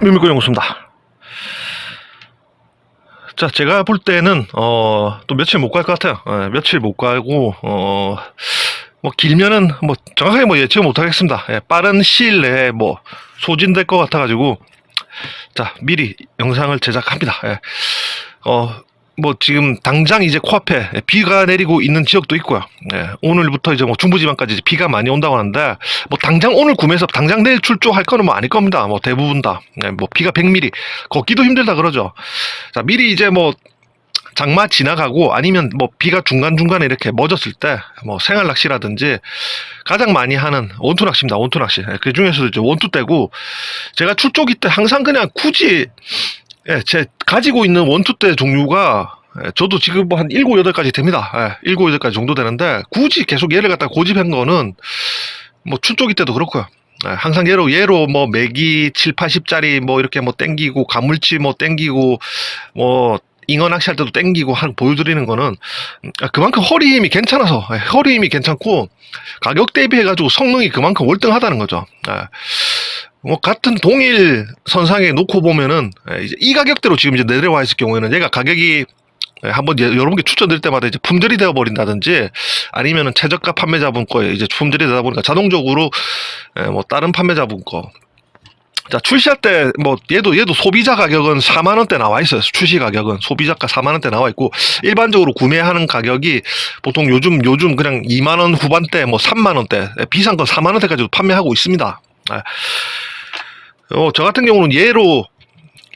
밀밀고 연구소입니다. 자, 제가 볼 때는, 어, 또 며칠 못 갈 것 같아요. 예, 며칠 못 가고, 어, 뭐, 길면은, 뭐, 정확하게 뭐 예측 못 하겠습니다. 예, 빠른 시일 내에 뭐, 소진될 것 같아 가지고, 자, 미리 영상을 제작합니다. 예. 어, 뭐 지금 당장 이제 코앞에 비가 내리고 있는 지역도 있고요. 예, 오늘부터 이제 뭐 중부지방까지 이제 비가 많이 온다고 하는데 뭐 당장 오늘 구매해서 당장 내일 출조할 거는 뭐 아닐 겁니다. 뭐 대부분 다. 예, 뭐 비가 100mm 걷기도 힘들다 그러죠. 자, 미리 이제 뭐 장마 지나가고 아니면 뭐 비가 중간중간에 이렇게 멎었을 때 뭐 생활 낚시라든지 가장 많이 하는 원투 낚시입니다. 원투 낚시. 예, 그 중에서도 이제 원투 때고 제가 출조기 때 항상 그냥 굳이 예, 제 가지고 있는 원투대 종류가 예, 저도 지금 뭐 한 7, 8가지 됩니다. 예, 7, 8가지 정도 되는데 굳이 계속 얘를 갖다 고집한 거는 뭐 출조기 때도 그렇고요. 예, 항상 얘로 얘로 뭐 매기 7, 80짜리 뭐 이렇게 뭐 땡기고 가물치 뭐 땡기고 뭐 잉어 낚시할 때도 땡기고 한 보여드리는 거는 음, 아, 그만큼 허리 힘이 괜찮아서 예, 허리 힘이 괜찮고 가격 대비해 가지고 성능이 그만큼 월등하다는 거죠. 예. 뭐 같은 동일 선상에 놓고 보면은 예, 이제 이 가격대로 지금 이제 내려와 있을 경우에는 얘가 가격이 예, 한번 예, 여러분께 추천드릴 때마다 이제 품절이 되어 버린다든지 아니면은 최저가 판매자분 거에 이제 품절이 되다 보니까 자동적으로 예, 뭐 다른 판매자분 거. 자 출시할 때 뭐 얘도 얘도 소비자 가격은 4만 원대 나와 있어요. 출시 가격은 소비자가 4만 원대 나와 있고 일반적으로 구매하는 가격이 보통 요즘 요즘 그냥 2만 원 후반대 뭐 3만 원대 예, 비싼 건 4만 원대까지도 판매하고 있습니다. 예. 어, 저 같은 경우는 얘로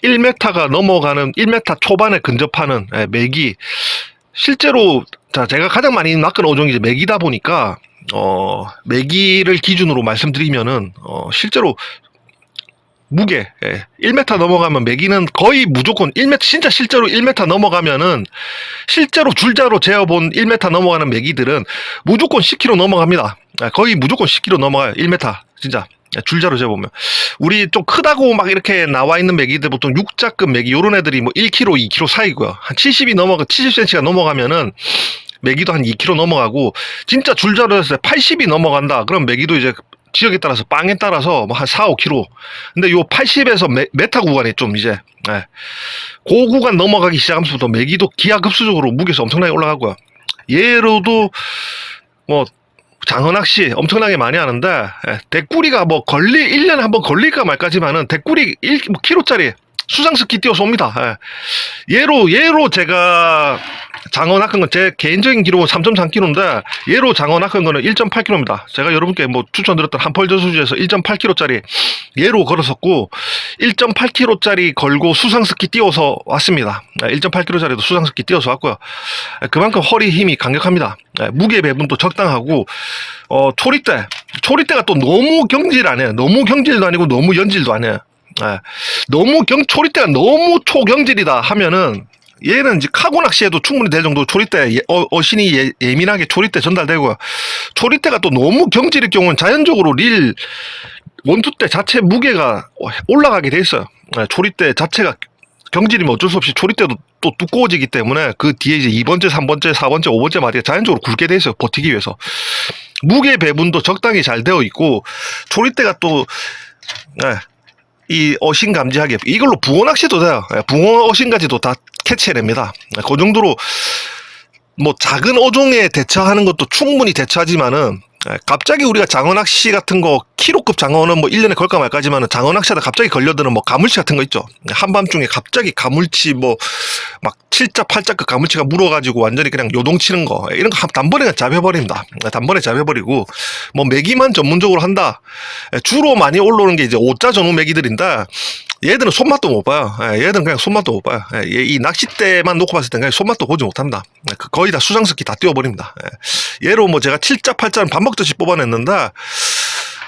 1m가 넘어가는 1m 초반에 근접하는 예, 맥이 실제로 자 제가 가장 많이 낚은 어종이 맥이다 보니까 어 맥이를 기준으로 말씀드리면은 어 실제로 무게 예, 1m 넘어가면 맥이는 거의 무조건 1m 진짜 실제로 1m 넘어가면은 실제로 줄자로 재어본 1m 넘어가는 맥이들은 무조건 10kg 넘어갑니다. 예, 거의 무조건 10kg 넘어가요. 1m 진짜 예, 줄자로 재보면 우리 좀 크다고 막 이렇게 나와 있는 맥이들 보통 육자급 맥이 요런 애들이 뭐 1kg, 2kg 사이고요. 한 70이 넘어가 70cm가 넘어가면은 맥이도 한 2kg 넘어가고 진짜 줄자로 해서 80이 넘어간다. 그럼 맥이도 이제 지역에 따라서 빵에 따라서 뭐 한 4, 5kg. 근데 요 80에서 메, 메타 구간이 좀 이제 예. 고 구간 넘어가기 시작하면서부터 맥이도 기하급수적으로 무게에서 엄청나게 올라가고요. 얘로도 뭐 장어 낚시 엄청나게 많이 하는데 예, 대꾸리가 뭐 걸리 1년에 한 번 걸릴까 말까지만은 대꾸리 1뭐 kg짜리 수상스키 띄워서 옵니다. 예. 얘로 얘로 제가 장어 낚은 건 제 개인적인 기록은 3.3kg인데 얘로 장어 낚은 거는 1.8kg입니다. 제가 여러분께 뭐 추천드렸던 한펄 저수지에서 1.8kg짜리 얘로 걸었었고 1.8kg짜리 걸고 수상스키 띄워서 왔습니다. 1.8kg짜리도 수상스키 띄워서 왔고요. 예, 그만큼 허리 힘이 강력합니다. 예, 무게 배분도 적당하고 어 초리대 초리대가 또 너무 경질 안 해요. 너무 경질도 아니고 너무 연질도 안 해요. 예, 너무 경 초리대가 너무 초경질이다 하면은 얘는 이제 카고 낚시에도 충분히 될 정도 초리대 예- 어, 어신이 예, 예민하게 초리대 전달되고요. 초리대가 또 너무 경질일 경우는 자연적으로 릴 원투대 자체 무게가 올라가게 돼 있어요. 예, 초리대 자체가 경질이면 어쩔 수 없이 초리대도 또 두꺼워지기 때문에 그 뒤에 이제 2번째, 3번째, 4번째, 5번째 마리가 자연적으로 굵게 돼 있어요. 버티기 위해서. 무게 배분도 적당히 잘 되어 있고 초리대가 또 예, 이 어신 감지하기 이걸로 붕어 낚시도 돼요. 예, 붕어 어신까지도 다 캐치해냅니다. 예, 그 정도로 뭐 작은 어종에 대처하는 것도 충분히 대처하지만은 예, 갑자기 우리가 장어 낚시 같은 거 키로급 장어는 뭐 1년에 걸까 말까지만은 장어 낚시하다 갑자기 걸려드는 뭐 가물치 같은 거 있죠. 한밤중에 갑자기 가물치 뭐 막 7자 8자급 가물치가 물어가지고 완전히 그냥 요동치는 거 예, 이런 거 한- 단번에 잡혀버립니다. 예, 단번에 잡혀버리고 뭐 메기만 전문적으로 한다. 예, 주로 많이 올라오는 게 이제 5자 전후 메기들인데 얘들은 손맛도 못 봐요. 예, 얘들은 그냥 손맛도 못 봐요. 예, 얘- 이 낚싯대만 놓고 봤을 때 그냥 손맛도 보지 못합니다. 예, 그 거의 다 수상스키 다 띄워버립니다. 예. 얘로 뭐 제가 7자, 8자는 밥 먹듯이 뽑아냈는데,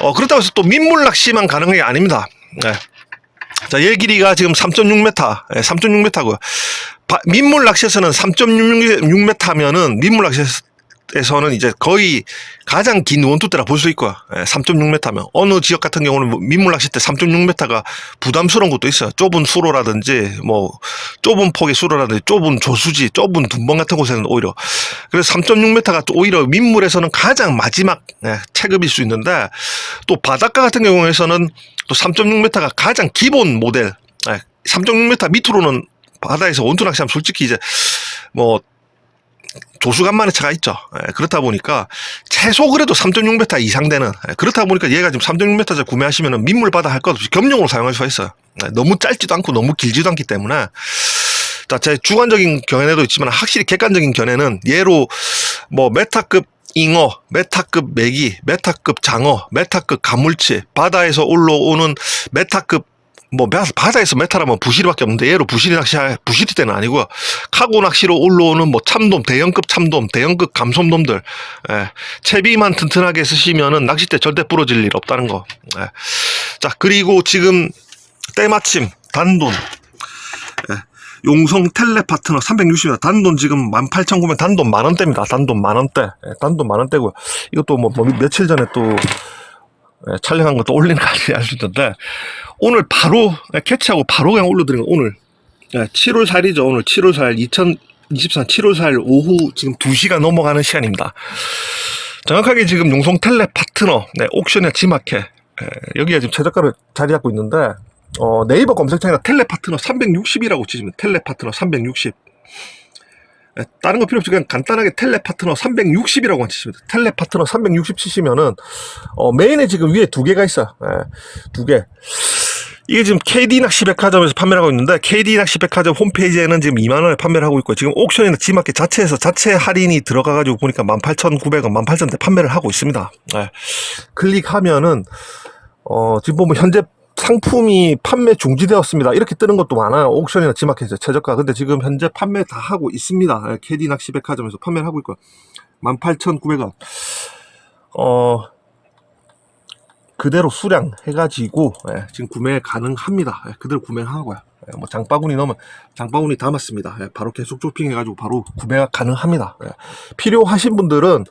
어, 그렇다고 해서 또 민물 낚시만 가능한 게 아닙니다. 예. 자, 얘 길이가 지금 3.6m, 예, 3.6m고요. 민물 낚시에서는 3.6m 하면은 민물 낚시에서 에서는 이제 거의 가장 긴 원투대라 볼 수 있고요. 3.6m면 어느 지역 같은 경우는 뭐 민물 낚시 때 3.6m가 부담스러운 것도 있어요. 좁은 수로라든지 뭐 좁은 폭의 수로라든지 좁은 조수지, 좁은 둔벙 같은 곳에는 오히려 그래서 3.6m가 또 오히려 민물에서는 가장 마지막 예, 체급일 수 있는데 또 바닷가 같은 경우에서는 또 3.6m가 가장 기본 모델. 예, 3.6m 밑으로는 바다에서 원투 낚시하면 솔직히 이제 뭐 조수간만의 차가 있죠. 예, 그렇다 보니까 최소 그래도 3.6m 이상 되는 예, 그렇다 보니까 얘가 지금 3.6m짜리 구매하시면 민물 바다 할 것 없이 겸용으로 사용할 수가 있어요. 예, 너무 짧지도 않고 너무 길지도 않기 때문에 자, 제 주관적인 견해도 있지만 확실히 객관적인 견해는 얘로 뭐 메타급 잉어, 메타급 메기, 메타급 장어, 메타급 가물치, 바다에서 올라오는 메타급 뭐 바- 바다에서 메타라면 부시리밖에 없는데 얘로 부시리 낚시 부시리 때는 아니고요. 카고 낚시로 올라오는 뭐 참돔, 대형급 참돔, 대형급 감솜돔들, 예, 채비만 튼튼하게 쓰시면은 낚싯대 절대 부러질 일 없다는 거. 예. 자 그리고 지금 때마침 단돈 예, 용성 텔레 파트너 360이다. 단돈 지금 18,900 단돈 만원대입니다. 단돈 만원대. 예, 단돈 만원대고요. 이것도 뭐, 뭐 며칠 전에 또 예, 촬영한 것도 올리는 거 아니냐 있는데 오늘 바로 예, 캐치하고 바로 그냥 올려드린 거 오늘 예, 7월 4일이죠. 오늘 7월 4일 2024 7월 4일 오후 지금 2시가 넘어가는 시간입니다. 정확하게 지금 용성 텔레 파트너 네, 옥션의 지마켓 예, 여기가 지금 최저가를 자리 잡고 있는데 어, 네이버 검색창에다 텔레 파트너 360이라고 치시면 텔레 파트너 360 예, 다른 거 필요 없이 그냥 간단하게 텔레파트너 360이라고 치시면 돼요. 텔레파트너 360 치시면은 어, 메인에 지금 위에 두 개가 있어요. 예, 두 개. 이게 지금 KD 낚시 백화점에서 판매를 하고 있는데 KD 낚시 백화점 홈페이지에는 지금 2만 원에 판매를 하고 있고 지금 옥션이나 지마켓 자체에서 자체 할인이 들어가 가지고 보니까 18,900원, 18,000원대 판매를 하고 있습니다. 예. 클릭하면은 어, 지금 보면 현재 상품이 판매 중지되었습니다. 이렇게 뜨는 것도 많아요. 옥션이나 지마켓에서 최저가. 근데 지금 현재 판매 다 하고 있습니다. 예, KD 낚시 백화점에서 판매를 하고 있고 18,900원. 어, 그대로 수량 해가지고 예, 지금 구매 가능합니다. 예, 그대로 구매하고요. 예, 뭐 장바구니 넣으면 장바구니 담았습니다. 예, 바로 계속 쇼핑해가지고 바로 구매가 가능합니다. 예, 필요하신 분들은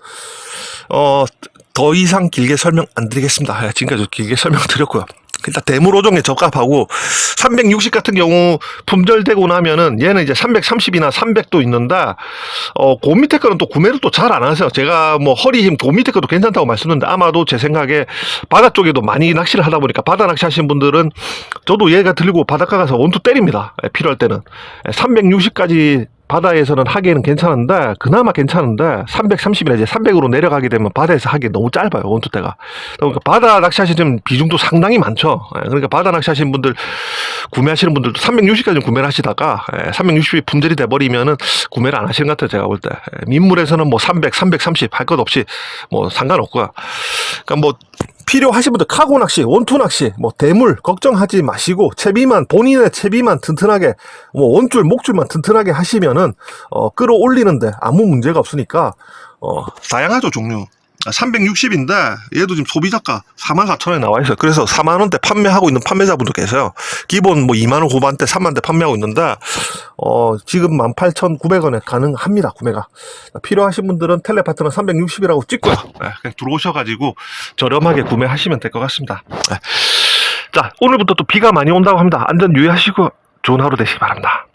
어, 더 이상 길게 설명 안 드리겠습니다. 예, 지금까지 길게 설명 드렸고요. 일단 대물오종에 적합하고 360 같은 경우 품절되고 나면은 얘는 이제 330이나 300도 있는데 어, 그 밑에 거는 또 구매를 또 잘 안 하세요. 제가 뭐 허리 힘, 그 밑에 것도 괜찮다고 말씀드렸는데 아마도 제 생각에 바다 쪽에도 많이 낚시를 하다 보니까 바다 낚시 하시는 분들은 저도 얘가 들고 바닷가 가서 원투 때립니다. 예, 필요할 때는. 360까지 바다에서는 하기에는 괜찮은데 그나마 괜찮은데 330이나 이제 300으로 내려가게 되면 바다에서 하기 너무 짧아요 원투 때가. 그러니까 바다 낚시하시는 비중도 상당히 많죠. 예, 그러니까 바다 낚시하시는 분들 구매하시는 분들도 360까지 구매를 하시다가 360이 품절이 돼버리면은 구매를 안 하시는 것 같아요 제가 볼 때. 민물에서는 뭐 300, 330 할 것 없이 뭐 상관없고요. 그러니까 뭐 필요하신 분들 카고 낚시, 원투 낚시, 뭐 대물 걱정하지 마시고 채비만 본인의 채비만 튼튼하게 뭐 원줄, 목줄만 튼튼하게 하시면은 어 끌어올리는데 아무 문제가 없으니까 어 다양하죠 종류. 360인데 얘도 지금 소비자가 44,000원에 나와 있어요. 그래서 4만 원대 판매하고 있는 판매자분도 계세요. 기본 뭐 2만 원 후반대, 3만 대 판매하고 있는데 어 지금 18,900원에 가능합니다. 구매가. 필요하신 분들은 텔레파트너 360이라고 찍고요. 네, 그냥 들어오셔 가지고 저렴하게 구매하시면 될 것 같습니다. 네. 자, 오늘부터 또 비가 많이 온다고 합니다. 안전 유의하시고 좋은 하루 되시기 바랍니다.